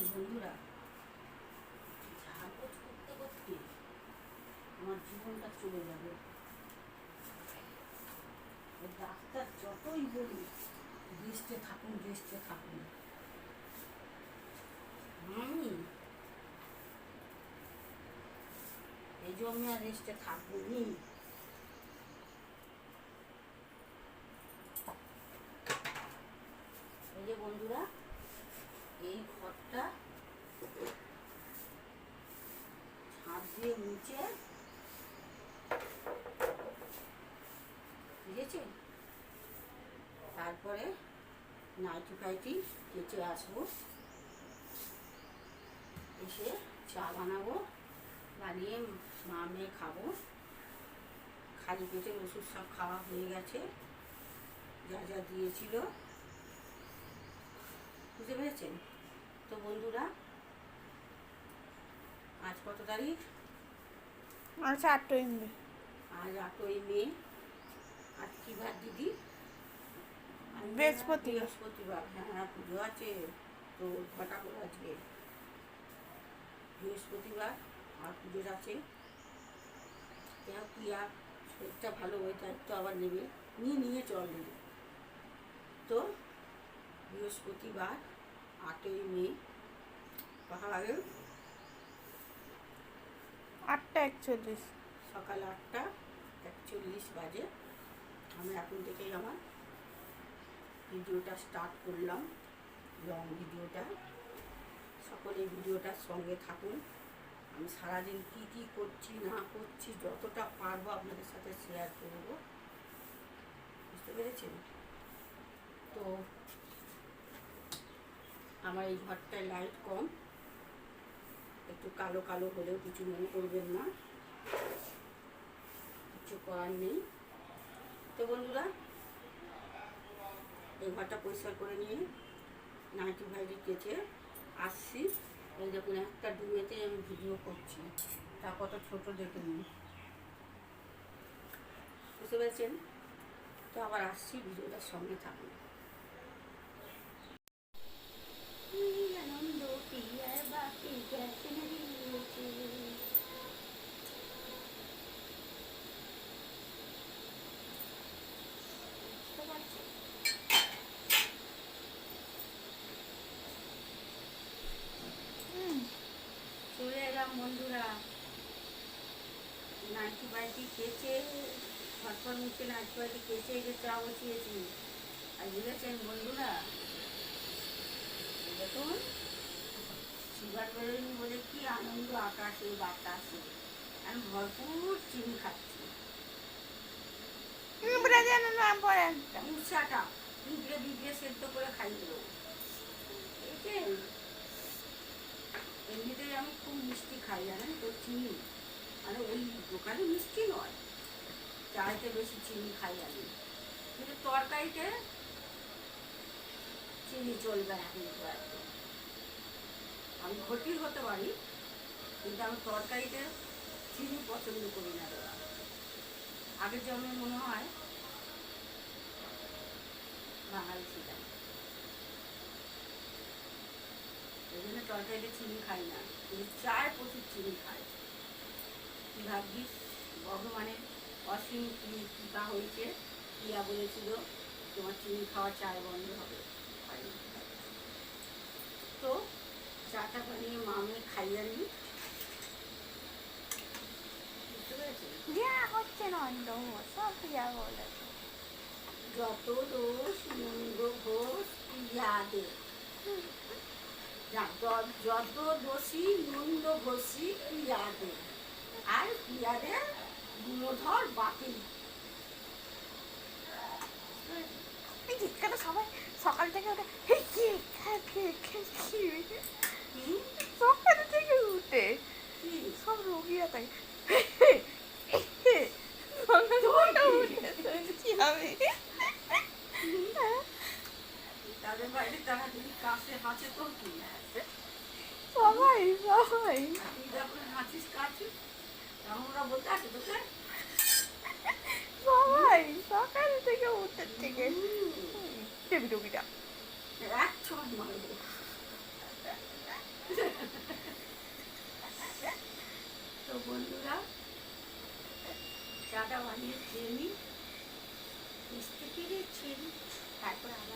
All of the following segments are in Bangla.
বন্ধুরা। ঝাড়পোছ করতে করতে আমার জীবনটা চলে যাবে। ডাক্তার যতই বলি থাকুন থাকুন। আমি এই জন্য আর রেস্টে থাকব এই যে বন্ধুরা এই ঘরটা ছাদ নিচে বুঝেছে তারপরে নাইটি ফাইটি কেচে আসব। এসে চা বানাবো, বানিয়ে মা মেয়ে খাব। খালি পেটে ওষুধ সব খাওয়া হয়ে গেছে, যা যা দিয়েছিল। বুঝতে পেরেছেন? তো বন্ধুরা, আজ কত তারিখ? আচ্ছা আটটাই মে। আজ আটই মে। আজ কি বার দিদি? আজ বৃহস্পতি। বৃহস্পতিবার হ্যাঁ পুজো আছে তো ঘটা করে আজকে। বৃহস্পতিবার আর পুজো আছে। কেউ কি আর শরীরটা ভালো ওই দায়িত্ব আবার নেবে। নিয়ে নিয়ে চলবে তো বৃহস্পতিবার আটই মে সকালে আটটা একচল্লিশ। সকাল আটটা, একচল্লিশ বাজে। আমি এখন থেকেই আমার ভিডিওটা স্টার্ট করলাম লং ভিডিওটা। সকলে ভিডিওটার সঙ্গে থাকুন। আমি সারাদিন কী কী করছি, না করছি, যতটা পারব আপনাদের সাথে শেয়ার করব। বুঝতে পেরেছেন? তো আমার এই ঘরটায় লাইট কম। একটু কালো কালো হলেও কিছু মনে করবেন না। কিছু করার নেই। তো বন্ধুরা, এই ঘরটা পরিষ্কার করে নিয়ে নাইটি ভাইটি কেচে আসছি। এই দেখুন, একটা ডুয়েতে আমি ভিডিও করছি। তা কত ছোট দেখে নিন। বুঝতে পেরেছেন? তো আবার আসছি, ভিডিওটার সঙ্গে থাকুন। পিয়ার বাকি গেছে নিয়েছে চলে এলাম বন্ধুরা। নাইটি বাড়িটি কেচে ফটফট মুখে নাইটি বাড়িটি কেচে যে চা বসিয়েছি। আর বুঝেছেন বন্ধুরা, দেখুন সুগার বেরোয়নি বলে কি আনন্দ আকাশে বাতাসে। আমি ভরপুর চিনি খাচ্ছি। উৎসাটা বিগড়ে বিগড়ে সেদ্ধ করে খাইয়ে দেবো বুঝেছেন এমনিতেই আমি খুব মিষ্টি খাই জানেন তো চিনি? মানে ওই দোকানে মিষ্টি নয় চাইতে বেশি চিনি খাই আমি। কিন্তু তরকারিতে চিনি চলবে না কিন্তু একদম আমি ঘটির হতে পারি, কিন্তু আমি তরকারিতে চিনি পছন্দ করি না। আগের জন্মে মনে হয় বাঙালি ছিলাম এই জন্য তরকারিতে চিনি খাই না, কিন্তু চায় প্রচুর চিনি খাই। কি ভাবছিস ভগবানের অসীম কৃপা হয়েছে। প্রিয়া বলেছিল, তোমার চিনি খাওয়া চায় বন্ধ হবে। তো চাটা বানিয়ে মামে খাইয়ে বিয়া হচ্ছে না অন্ধ। সব বিয়া বলে। যত দোষ নন্দ ঘোষ ইয়াদে যত দোষী নন্দ ঘোষী আর গুণধর বাতিল। সবাই সকাল থেকে হুম? সকাল থেকে উঠে। সব রোগীরা তোর সবাই সবাই। হাঁচিস কাছে ওরা বলতে আছে তোকে? সবাই সকাল থেকে উঠে থেকে। দেবী রোগীরা এক তো বন্ধুরা চাটা বানিয়ে খেয়ে নিই মিষ্টি কিনে তারপরে আবার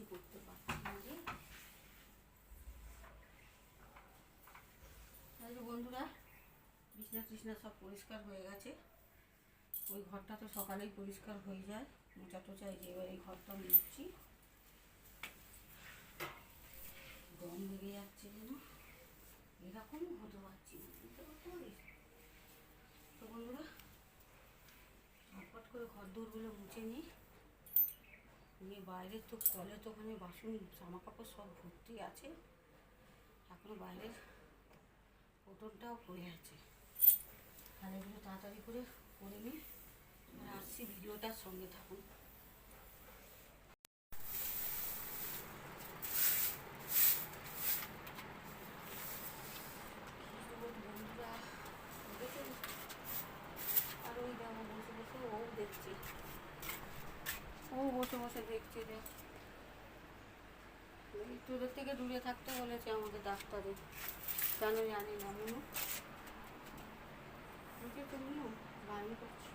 নিচু করতে পারছি এই বন্ধুরা, বিছনা টিছনা সব পরিষ্কার হয়ে গেছে। ওই ঘরটা তো সকালেই পরিষ্কার হয়ে যায়। মোচা টোচা এই যে এবার এই ঘরটা মুছছি। দম লেগে যাচ্ছে যেন। এরকম হতে পারছি না, বুঝতে তো বন্ধুরা, ঝটপট করে ঘর দৌড়গুলো মুছে নিই। নিয়ে বাইরে তো কলে তো ওখানে বাসন জামা কাপড় সব ভর্তি আছে। এখনও বাইরের পোটনটাও পড়ে আছে। তাহলে এগুলো তাড়াতাড়ি করে করে নিই। আসছি, ভিডিওটার সঙ্গে থাকুন বন্ধুরা দেখেছেন আর ওই দেখো বসে বসে ও দেখছে ও বসে বসে দেখছে যে তোদের থেকে দূরে থাকতে বলেছে আমাদের ডাক্তারে। কেন জানি না মনু। মনু বাড়ি করছি।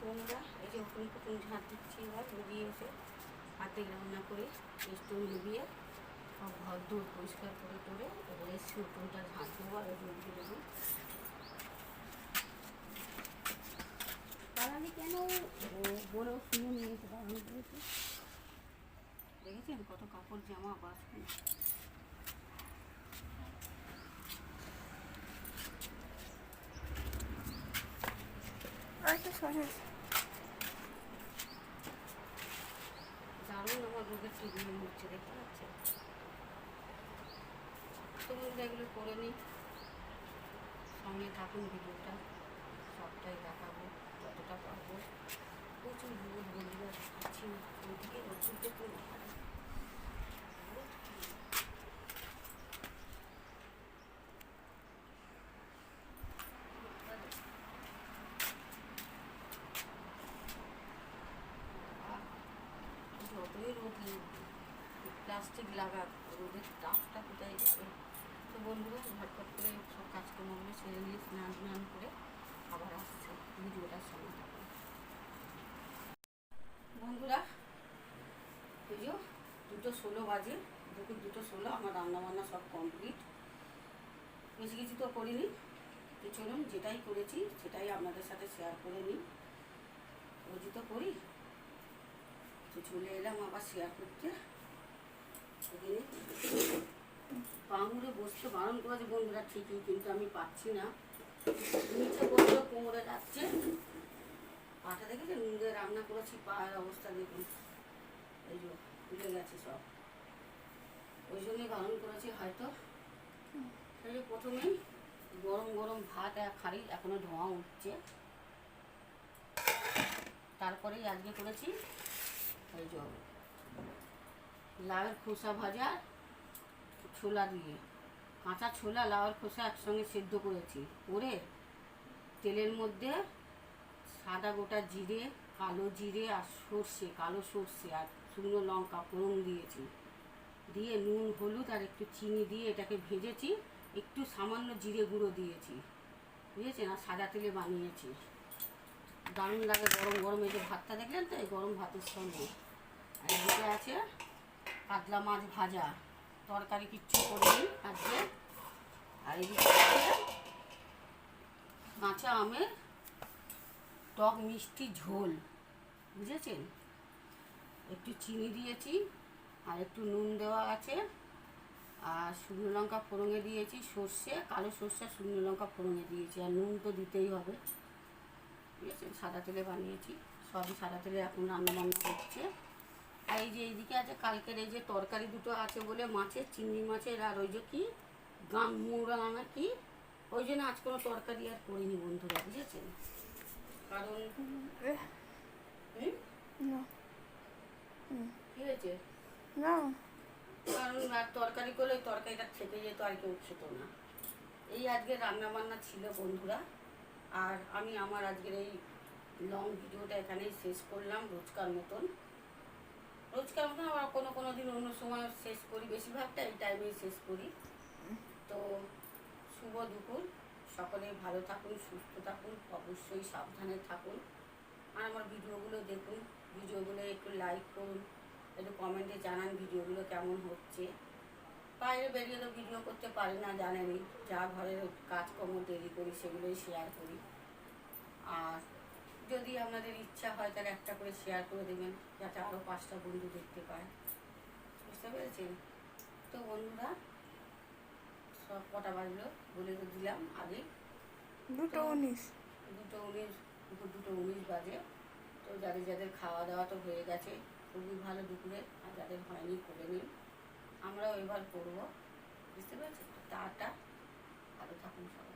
তোমরা এই যে হুকুম ফুকুম ঝাঁট দিচ্ছি এবার বেরিয়ে এসে হাতে রান্না করে স্টোন ডুবিয়ে সব ঘর দূর পরিষ্কার করে করে এবার এসে উঠোনটা ঝাঁট দেবো আর দিয়ে দেবো কেন ও শুনে নিয়েছে বারণ করেছে দেখেছেন কত কাপড় জামা আরেকটা দারুণ আমার রোগের ট্রিটমেন্ট হচ্ছে দেখতে পাচ্ছেন? তো বন্ধুরা এগুলো করে নিই সঙ্গে থাকুন ভিডিওটা সবটাই দেখাবো যতটা পারব প্রচুর রোদ বন্ধুরা পাচ্ছি না ওইদিকে ওষুধ কি? যতই রোদ প্লাস্টিক লাগাক, রোদের তাপটা কোথায় যাবে তো বন্ধুরা, ঝটপট করে সব কাজকর্মগুলো ছেড়ে নিয়ে স্নান স্নান করে আবার আসছে ভিডিওটার সঙ্গে থাকুন। বন্ধুরা এই যে দুটো ষোলো বাজে দুপুর দুটো ষোলো, আমার রান্নাবান্না সব কমপ্লিট বেশি কিছু তো করিনি। তো চলুন, যেটাই করেছি, সেটাই আপনাদের সাথে শেয়ার করে নিই। রোজই তো করি। তো চলে এলাম আবার শেয়ার করতে। এখানে পাঙুরে বসতে বারণ করেছে বন্ধুরা, ঠিকই, কিন্তু আমি পাচ্ছি না। নিচে বসলেও কোমরে যাচ্ছে। পাটা দেখেছেন? নুন দিয়ে রান্না করেছি, পায়ের অবস্থা দেখুন। এই যে ফুলে গেছে সব। ওই জন্যই বারণ করেছি হয়তো। যে প্রথমেই গরম গরম ভাত এক হাঁড়ি এখনও ধোঁয়া উঠছে। তারপরেই আজকে করেছি এই যে লাউয়ের খোসা ভাজা, ছোলা দিয়ে। কাঁচা ছোলা, লাউয়ের খোসা একসঙ্গে সেদ্ধ করেছি। করে তেলের মধ্যে সাদা গোটা জিরে কালো জিরে আর সর্ষে, কালো সর্ষে আর শুকনো লঙ্কা ফোড়ন দিয়েছি। দিয়ে নুন, হলুদ আর একটু চিনি দিয়ে এটাকে ভেজেছি। একটু সামান্য জিরে গুঁড়ো দিয়েছি। বুঝেছেন? আর সাদা তেলে বানিয়েছি। দারুণ লাগে গরম গরম এই যে ভাতটা দেখলেন তো? এই গরম ভাতের সঙ্গে। আর এদিকে আছে কাতলা মাছ ভাজা। তরকারি কিচ্ছু করিনি আজকে। আর এদিকে কাঁচা আমের টক মিষ্টি ঝোল। বুঝেছেন? একটু চিনি দিয়েছি, আর একটু নুন দেওয়া আছে, আর শুকনো লঙ্কা ফোড়নে দিয়েছি সর্ষে, কালো সর্ষে, শুকনো লঙ্কা ফোড়ঙে দিয়েছি, আর নুন তো দিতেই হবে। আছে সাদা তেলে বানিয়েছি, সবই সাদা তেলে এখন রান্না বান্না হচ্ছে। আর এই যে এইদিকে আছে, কালকের এই যে তরকারি দুটো আছে বলে মাছের, চিংড়ি মাছের, আর ওই যে কি? গাম, মুড়া না কি? ওই জন্য আজ কোনো তরকারি আর করিনি বন্ধুরা, বুঝেছেন? কারণ? না আছে না কারণ আর তরকারি করলে তরকারিটা থেকে যেত আর কেউ খেত না। এই আজকে রান্না বান্না ছিল বন্ধুরা আর আমি আমার আজকের এই লং ভিডিওটা এখানেই শেষ করলাম রোজকার মতন। রোজকার মতন আবার কোনো কোনো দিন অন্য সময় শেষ করি বেশিরভাগটা এই টাইমেই শেষ করি। তো শুভ দুপুর সকলে ভালো থাকুন সুস্থ থাকুন অবশ্যই সাবধানে থাকুন। আর আমার ভিডিওগুলো দেখুন। ভিডিওগুলো একটু লাইক করুন। একটু কমেন্টে জানান ভিডিওগুলো কেমন হচ্ছে। বাইরে বেরিয়ে তো ভিডিও করতে পারি না জানেনই যা ঘরের কাজকর্ম দেরি করি সেগুলোই শেয়ার করি। আর যদি আপনাদের ইচ্ছা হয় তাহলে একটা করে শেয়ার করে দেবেন যাতে আরও পাঁচটা বন্ধু দেখতে পায়। বুঝতে পেরেছেন? তো বন্ধুরা সব কটা বাজলো বলে তো দিলাম আগে। দুটো উনিশ। দুটো উনিশ। দুপুর দুটো উনিশ বাজে। তো যাদের যাদের খাওয়া দাওয়া তো হয়ে গেছে, খুবই ভালো দুপুরে, আর যাদের হয়নি করে নিন। আমরাও এবার করব। বুঝতে পারছি টাটা, ভালো থাকুন সবাই।